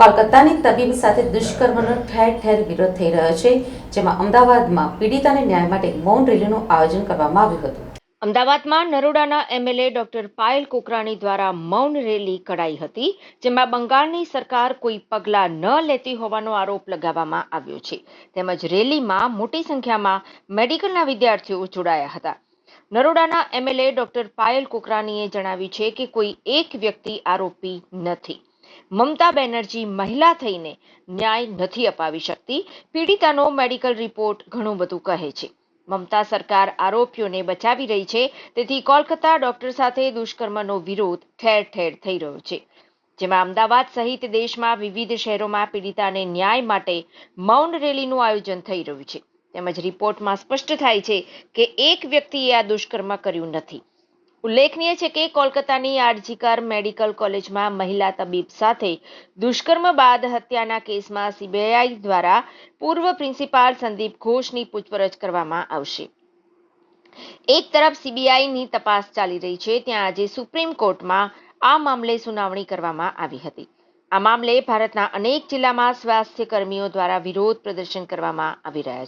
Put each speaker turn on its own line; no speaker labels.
કોલકાતાની તબીબ સાથે દુષ્કર્મનો ઠેર ઠેર વિરોધ થઈ રહ્યો છે, જેમાં અમદાવાદમાં પીડિતાને ન્યાય માટે મૌન રેલીનું આયોજન કરવામાં આવ્યું હતું.
અમદાવાદમાં નરોડાના એમએલએ ડોક્ટર પાયલ કોકરાણી દ્વારા મૌન રેલી કઢાઈ હતી, જેમાં બંગાળની સરકાર કોઈ પગલાં ન લેતી હોવાનો આરોપ લગાવવામાં આવ્યો છે. તેમજ રેલીમાં મોટી સંખ્યામાં મેડિકલના વિદ્યાર્થીઓ જોડાયા હતા. નરોડાના એમએલએ ડોક્ટર પાયલ કોકરાણીએ જણાવ્યું છે કે કોઈ એક વ્યક્તિ આરોપી નથી. મમતા બેનર્જી મહિલા થઈને ન્યાય નથી અપાવી શકતી. પીડિતાનો મેડિકલ રિપોર્ટ ઘણું બધું કહે છે. મમતા સરકાર આરોપીઓને બચાવી રહી છે, તેથી કોલકાતા ડોક્ટર સાથે દુષ્કર્મનો વિરોધ ઠેર ઠેર થઈ રહ્યો છે. જેમાં અમદાવાદ સહિત દેશમાં વિવિધ શહેરોમાં પીડિતાને ન્યાય માટે મૌન રેલીનું આયોજન થઈ રહ્યું છે. તેમજ રિપોર્ટમાં સ્પષ્ટ થાય છે કે એક વ્યક્તિએ આ દુષ્કર્મ કર્યું નથી. ઉલ્લેખનીય છે કે કોલકાતાની આરજીકર મેડિકલ કોલેજમાં મહિલા તબીબ સાથે દુષ્કર્મ બાદ હત્યાના કેસમાં સીબીઆઈ દ્વારા પૂર્વ પ્રિન્સિપાલ સંદીપ ઘોષની પૂછપરછ કરવામાં આવશે. એક તરફ સીબીઆઈની તપાસ ચાલી રહી છે, ત્યાં આજે સુપ્રીમ કોર્ટમાં આ મામલે સુનાવણી કરવામાં આવી હતી. આ મામલે ભારતના અનેક જિલ્લામાં સ્વાસ્થ્ય કર્મીઓ દ્વારા વિરોધ પ્રદર્શન કરવામાં આવી રહ્યા છે.